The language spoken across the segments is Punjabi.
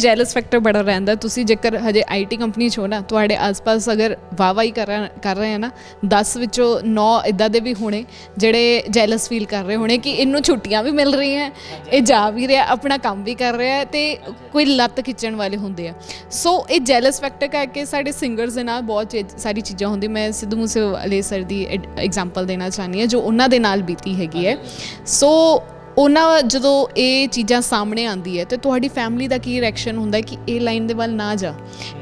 ਜੈਲਸ ਫੈਕਟਰ ਬੜਾ ਰਹਿੰਦਾ। ਤੁਸੀਂ ਜੇਕਰ ਹਜੇ ਆਈਟੀ ਕੰਪਨੀ 'ਚ ਹੋ ਨਾ, ਤੁਹਾਡੇ ਆਸ-ਪਾਸ ਅਗਰ ਵਾਹਵਾਈ ਕਰ ਕਰ ਰਹੇ ਆ ਨਾ 10 ਵਿੱਚੋਂ 9 ਇਦਾਂ ਦੇ ਵੀ ਹੋਣੇ, ਜਿਹੜੇ ਜੈਲਸ ਫੀਲ ਕਰ ਰਹੇ ਹੋਣੇ ਕਿ ਇਹਨੂੰ ਛੁੱਟੀਆਂ ਵੀ ਮਿਲ ਰਹੀਆਂ, ਇਹ ਜਾ ਵੀ ਰਿਹਾ, ਆਪਣਾ ਕੰਮ ਵੀ ਕਰ ਰਿਹਾ, ਤੇ ਕੋਈ ਲੱਤ ਖਿੱਚਣ ਵਾਲੇ ਹੁੰਦੇ ਆ। ਸੋ ਇਹ ਜੈਲਸ ਫੈਕਟਰ ਕਰਕੇ ਸਾਡੇ ਸਿੰਗਰਸ ਦੇ ਨਾਲ ਬਹੁਤ ਚੀਜ਼- ਸਾਰੀ ਚੀਜ਼ਾਂ ਹੁੰਦੀ। ਮੈਂ ਸਿੱਧੂ ਮੂਸੇਵਾਲੇ ਸਰ ਦੀ ਐਗਜ਼ਾਮਪਲ ਦੇਣਾ ਚਾਹਨੀ ਹਾਂ, ਜੋ ਉਹਨਾਂ ਦੇ ਨਾਲ ਬੀਤੀ ਹੈਗੀ ਹੈ। ਸੋ ਉਹਨਾਂ ਜਦੋਂ ਇਹ ਚੀਜ਼ਾਂ ਸਾਹਮਣੇ ਆਉਂਦੀ ਹੈ, ਤੇ ਤੁਹਾਡੀ ਫੈਮਿਲੀ ਦਾ ਕੀ ਰਿਐਕਸ਼ਨ ਹੁੰਦਾ ਹੈ ਕਿ ਇਹ ਲਾਈਨ ਦੇ ਵੱਲ ਨਾ ਜਾ?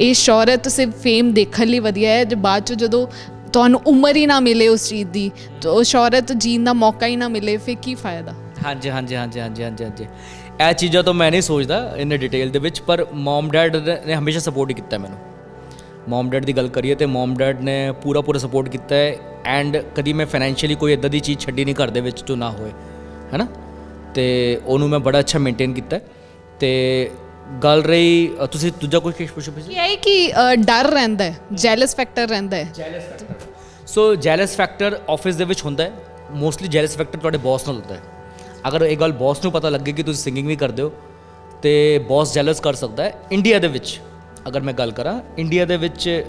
ਇਹ ਸ਼ੋਹਰਤ ਸਿਰਫ ਫੇਮ ਦੇਖਣ ਲਈ ਵਧੀਆ ਹੈ ਜੇ ਬਾਅਦ ਚ ਜਦੋਂ ਤੁਹਾਨੂੰ ਉਮਰ ਹੀ ਨਾ ਮਿਲੇ ਉਸ ਚੀਜ਼ ਦੀ, ਤਾਂ ਉਹ ਸ਼ੌਹਰਤ ਜੀਣ ਦਾ ਮੌਕਾ ਹੀ ਨਾ ਮਿਲੇ, ਫਿਰ ਕੀ ਫਾਇਦਾ? ਹਾਂਜੀ ਹਾਂਜੀ ਹਾਂਜੀ ਹਾਂਜੀ ਹਾਂਜੀ ਹਾਂਜੀ। ਇਹ ਚੀਜ਼ਾਂ ਤੋਂ ਮੈਂ ਨਹੀਂ ਸੋਚਦਾ ਇਨ ਡਿਟੇਲ ਦੇ ਵਿੱਚ, ਪਰ ਮਮ ਡੈਡ ਨੇ ਹਮੇਸ਼ਾ ਸਪੋਰਟ ਹੀ ਕੀਤਾ ਮੈਨੂੰ। ਮਮ ਡੈਡ ਦੀ ਗੱਲ ਕਰੀਏ ਤੇ ਮਮ ਡੈਡ ਨੇ ਪੂਰਾ ਪੂਰਾ ਸਪੋਰਟ ਕੀਤਾ ਹੈ ਐਂਡ ਕਦੀ ਮੈਂ ਫਾਈਨੈਂਸ਼ੀਅਲੀ ਕੋਈ ਇਦਾਂ ਦੀ ਚੀਜ਼ ਛੱਡੀ ਨਹੀਂ ਘਰ ਦੇ ਵਿੱਚ, ਜੋ ਨਾ ਹੋਏ। ਹੈਨਾ? ਤੇ ਉਹਨੂੰ ਮੈਂ ਬੜਾ ਅੱਛਾ ਮੇਨਟੇਨ ਕੀਤਾ। ਤੇ ਗੱਲ ਰਹੀ ਤੁਸੀਂ ਦੂਜਾ ਕੋਈ ਕੁਝ ਪੁੱਛੋ ਇਹ ਹੈ ਕਿ ਅ, ਡਰ ਰਹਿੰਦਾ ਹੈ ਜੈਲਸ ਫੈਕਟਰ ਰਹਿੰਦਾ ਹੈ। ਸੋ ਜੈਲਸ ਫੈਕਟਰ ਆਫਿਸ ਦੇ ਵਿੱਚ ਹੁੰਦਾ ਹੈ। ਮੋਸਟਲੀ ਜੈਲਸ ਫੈਕਟਰ ਤੁਹਾਡੇ ਬੌਸ ਨਾਲ ਹੁੰਦਾ ਹੈ। ਅਗਰ ਇਹ ਗੱਲ ਬੌਸ ਨੂੰ ਪਤਾ ਲੱਗੇ ਕਿ ਤੁਸੀਂ ਸਿੰਗਿੰਗ ਵੀ ਕਰਦੇ ਹੋ ਤੇ ਬੌਸ ਜੈਲਸ ਕਰ ਸਕਦਾ ਹੈ। ਇੰਡੀਆ ਦੇ ਵਿੱਚ ਅਗਰ ਮੈਂ ਗੱਲ ਕਰਾਂ ਇੰਡੀਆ ਦੇ ਵਿੱਚ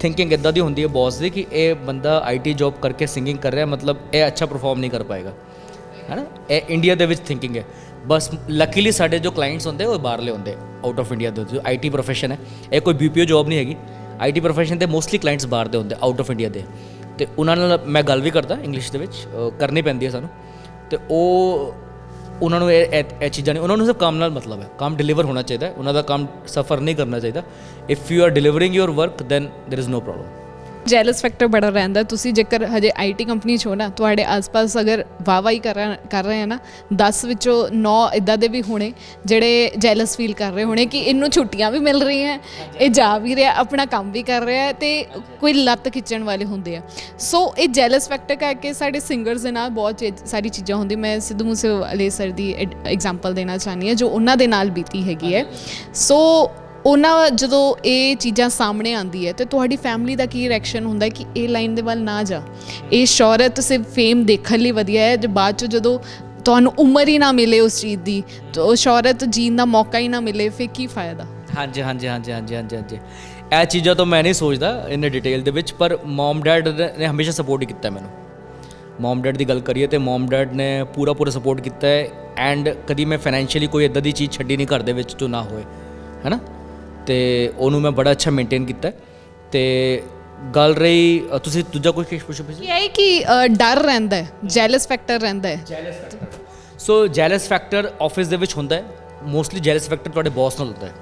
ਥਿੰਕਿੰਗ ਇਦਾਂ ਦੀ ਹੁੰਦੀ ਹੈ ਬੌਸ ਦੀ ਕਿ ਇਹ ਬੰਦਾ ਆਈਟੀ ਜੌਬ ਕਰਕੇ ਸਿੰਗਿੰਗ ਕਰ ਰਿਹਾ ਮਤਲਬ ਇਹ ਅੱਛਾ ਪਰਫਾਰਮ ਨਹੀਂ ਕਰ ਪਾਏਗਾ। ਹੈਨਾ ਇਹ ਇੰਡੀਆ ਦੇ ਵਿੱਚ ਥਿੰਕਿੰਗ ਹੈ ਬਸ ਲੱਕੀਲੀ ਸਾਡੇ ਜੋ ਕਲਾਇੰਟਸ ਹੁੰਦੇ ਉਹ ਬਾਹਰਲੇ ਹੁੰਦੇ ਆਊਟ ਆਫ ਇੰਡੀਆ ਦੇ ਜੋ ਆਈਟੀ ਪ੍ਰੋਫੈਸ਼ਨ ਹੈ ਇਹ ਕੋਈ ਬੀਪੀਓ ਜੌਬ ਨਹੀਂ ਹੈਗੀ ਆਈਟੀ ਪ੍ਰੋਫੈਸ਼ਨ ਦੇ ਮੋਸਟਲੀ ਕਲਾਇੰਟਸ ਬਾਹਰ ਦੇ ਹੁੰਦੇ ਆਊਟ ਆਫ ਇੰਡੀਆ ਦੇ ਤੇ ਉਹਨਾਂ ਨਾਲ ਮੈਂ ਗੱਲ ਵੀ ਕਰਦਾ ਇੰਗਲਿਸ਼ ਦੇ ਵਿੱਚ ਅਹ ਕਰਨੀ ਪੈਂਦੀ ਹੈ ਸਾਨੂੰ ਤੇ ਉਹ ਉਹਨਾਂ ਨੂੰ ਇਹ ਇਹ ਇਹ ਚੀਜ਼ਾਂ ਨਹੀਂ ਉਹਨਾਂ ਨੂੰ ਸਿਰਫ ਕੰਮ ਨਾਲ ਮਤਲਬ ਹੈ ਕੰਮ ਡਿਲੀਵਰ ਹੋਣਾ ਚਾਹੀਦਾ ਹੈ ਉਹਨਾਂ ਦਾ ਕੰਮ ਸਫਰ ਨਹੀਂ ਕਰਨਾ ਚਾਹੀਦਾ if you are delivering your work then there is no problem jealous factor ਬੜਾ ਰਹਿੰਦਾ। ਤੁਸੀਂ ਜੇਕਰ ਹਜੇ ਆਈਟੀ ਕੰਪਨੀ 'ਚ ਹੋ ਨਾ, ਤੁਹਾਡੇ ਆਸ-ਪਾਸ ਅਗਰ ਵਾਹਵਾਈ ਕਰ ਕਰ ਰਹੇ ਆ ਨਾ 10 ਵਿੱਚੋਂ 9 ਇਦਾਂ ਦੇ ਵੀ ਹੋਣੇ, ਜਿਹੜੇ ਜੈਲਸ ਫੀਲ ਕਰ ਰਹੇ ਹੋਣੇ ਕਿ ਇਹਨੂੰ ਛੁੱਟੀਆਂ ਵੀ ਮਿਲ ਰਹੀਆਂ, ਇਹ ਜਾ ਵੀ ਰਿਹਾ, ਆਪਣਾ ਕੰਮ ਵੀ ਕਰ ਰਿਹਾ ਤੇ ਕੋਈ ਲੱਤ ਖਿੱਚਣ ਵਾਲੇ ਹੁੰਦੇ ਆ। ਸੋ ਇਹ ਜੈਲਸ ਫੈਕਟਰ ਕਰਕੇ ਸਾਡੇ ਸਿੰਗਰਸ ਦੇ ਨਾਲ ਬਹੁਤ ਚੀਜ਼- ਸਾਰੀ ਚੀਜ਼ਾਂ ਹੁੰਦੀ। ਮੈਂ ਸਿੱਧੂ ਮੂਸੇਵਾਲੇ ਸਰ ਦੀ ਐਗਜ਼ਾਮਪਲ ਦੇਣਾ ਚਾਹਨੀ ਹਾਂ, ਜੋ ਉਹਨਾਂ ਦੇ ਨਾਲ ਬੀਤੀ ਹੈਗੀ ਹੈ। ਸੋ ਉਹਨਾਂ ਜਦੋਂ ਇਹ ਚੀਜ਼ਾਂ ਸਾਹਮਣੇ ਆਉਂਦੀ ਹੈ, ਤੇ ਤੁਹਾਡੀ ਫੈਮਿਲੀ ਦਾ ਕੀ ਰਿਐਕਸ਼ਨ ਹੁੰਦਾ ਹੈ ਕਿ ਇਹ ਲਾਈਨ ਦੇ ਵੱਲ ਨਾ ਜਾ? ਇਹ ਸ਼ੋਹਰਤ ਸਿਰਫ ਫੇਮ ਦੇਖਣ ਲਈ ਵਧੀਆ ਹੈ ਜੇ ਬਾਅਦ ਚ ਜਦੋਂ ਤੁਹਾਨੂੰ ਉਮਰ ਹੀ ਨਾ ਮਿਲੇ ਉਸ ਚੀਜ਼ ਦੀ, ਤਾਂ ਉਹ ਸ਼ੋਹਰਤ ਜੀਣ ਦਾ ਮੌਕਾ ਹੀ ਨਾ ਮਿਲੇ, ਫਿਰ ਕੀ ਫਾਇਦਾ? ਹਾਂਜੀ ਹਾਂਜੀ ਹਾਂਜੀ ਹਾਂਜੀ ਹਾਂਜੀ ਹਾਂਜੀ। ਇਹ ਚੀਜ਼ਾਂ ਤੋਂ ਮੈਂ ਨਹੀਂ ਸੋਚਦਾ ਇਨ ਡਿਟੇਲ ਦੇ ਵਿੱਚ, ਪਰ ਮਮ ਡੈਡ ਨੇ ਹਮੇਸ਼ਾ ਸਪੋਰਟ ਹੀ ਕੀਤਾ ਮੈਨੂੰ। ਮਮ ਡੈਡ ਦੀ ਗੱਲ ਕਰੀਏ, ਤੇ ਮਮ ਡੈਡ ਨੇ ਪੂਰਾ ਪੂਰਾ ਸਪੋਰਟ ਕੀਤਾ ਹੈ ਐਂਡ ਕਦੀ ਮੈਂ ਫਾਈਨੈਂਸ਼ੀਅਲੀ ਕੋਈ ਇਦਾਂ ਦੀ ਚੀਜ਼ ਛੱਡੀ ਨਹੀਂ ਘਰ ਦੇ ਵਿੱਚ ਜੋ ਨਾ ਹੋਏ, ਹੈਨਾ? ਤੇ ਉਹਨੂੰ ਮੈਂ ਬੜਾ ਅੱਛਾ ਮੇਨਟੇਨ ਕੀਤਾ। ਤੇ ਗੱਲ ਰਹੀ ਤੁਸੀਂ ਦੂਜਾ ਕੋਈ ਕੁਝ ਪੁੱਛੋ ਪੁੱਛੋ ਇਹ ਹੈ ਕਿ ਅ, ਡਰ ਰਹਿੰਦਾ ਹੈ ਜੈਲਸ ਫੈਕਟਰ ਰਹਿੰਦਾ ਹੈ। ਸੋ ਜੈਲਸ ਫੈਕਟਰ ਆਫਿਸ ਦੇ ਵਿੱਚ ਹੁੰਦਾ ਹੈ। ਮੋਸਟਲੀ ਜੈਲਸ ਫੈਕਟਰ ਤੁਹਾਡੇ ਬੌਸ ਨਾਲ ਹੁੰਦਾ ਹੈ।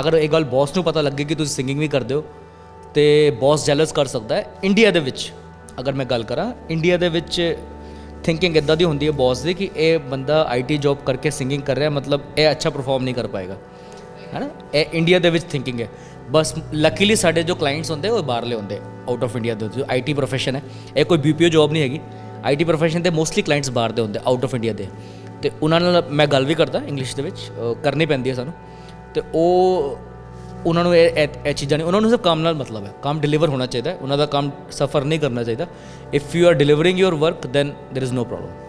ਅਗਰ ਇਹ ਗੱਲ ਬੌਸ ਨੂੰ ਪਤਾ ਲੱਗੇ ਕਿ ਤੁਸੀਂ ਸਿੰਗਿੰਗ ਵੀ ਕਰਦੇ ਹੋ ਤੇ ਬੌਸ ਜੈਲਸ ਕਰ ਸਕਦਾ ਹੈ। ਇੰਡੀਆ ਦੇ ਵਿੱਚ ਅਗਰ ਮੈਂ ਗੱਲ ਕਰਾਂ ਇੰਡੀਆ ਦੇ ਵਿੱਚ ਥਿੰਕਿੰਗ ਇਦਾਂ ਦੀ ਹੁੰਦੀ ਹੈ ਬੌਸ ਦੀ ਕਿ ਇਹ ਬੰਦਾ ਆਈਟੀ ਜੌਬ ਕਰਕੇ ਸਿੰਗਿੰਗ ਕਰ ਰਿਹਾ ਮਤਲਬ ਇਹ ਅੱਛਾ ਪਰਫਾਰਮ ਨਹੀਂ ਕਰ ਪਾਏਗਾ। ਹੈਨਾ ਇਹ ਇੰਡੀਆ ਦੇ ਵਿੱਚ ਥਿੰਕਿੰਗ ਹੈ ਬਸ ਲੱਕੀਲੀ ਸਾਡੇ ਜੋ ਕਲਾਇੰਟਸ ਹੁੰਦੇ ਉਹ ਬਾਹਰਲੇ ਹੁੰਦੇ ਆਊਟ ਆਫ ਇੰਡੀਆ ਦੇ ਜੋ ਆਈਟੀ ਪ੍ਰੋਫੈਸ਼ਨ ਹੈ ਇਹ ਕੋਈ ਬੀਪੀਓ ਜੌਬ ਨਹੀਂ ਹੈਗੀ ਆਈਟੀ ਪ੍ਰੋਫੈਸ਼ਨ ਦੇ ਮੋਸਟਲੀ ਕਲਾਇੰਟਸ ਬਾਹਰ ਦੇ ਹੁੰਦੇ ਆਊਟ ਆਫ ਇੰਡੀਆ ਦੇ ਤੇ ਉਹਨਾਂ ਨਾਲ ਮੈਂ ਗੱਲ ਵੀ ਕਰਦਾ ਇੰਗਲਿਸ਼ ਦੇ ਵਿੱਚ ਅਹ ਕਰਨੀ ਪੈਂਦੀ ਹੈ ਸਾਨੂੰ ਤੇ ਉਹ ਉਹਨਾਂ ਨੂੰ ਇਹ ਇਹ ਇਹ ਚੀਜ਼ਾਂ ਨਹੀਂ ਉਹਨਾਂ ਨੂੰ ਸਿਰਫ ਕੰਮ ਨਾਲ ਮਤਲਬ ਹੈ ਕੰਮ ਡਿਲੀਵਰ ਹੋਣਾ ਚਾਹੀਦਾ ਹੈ ਉਹਨਾਂ ਦਾ ਕੰਮ ਸਫਰ ਨਹੀਂ ਕਰਨਾ ਚਾਹੀਦਾ if you are delivering your work then there is no problem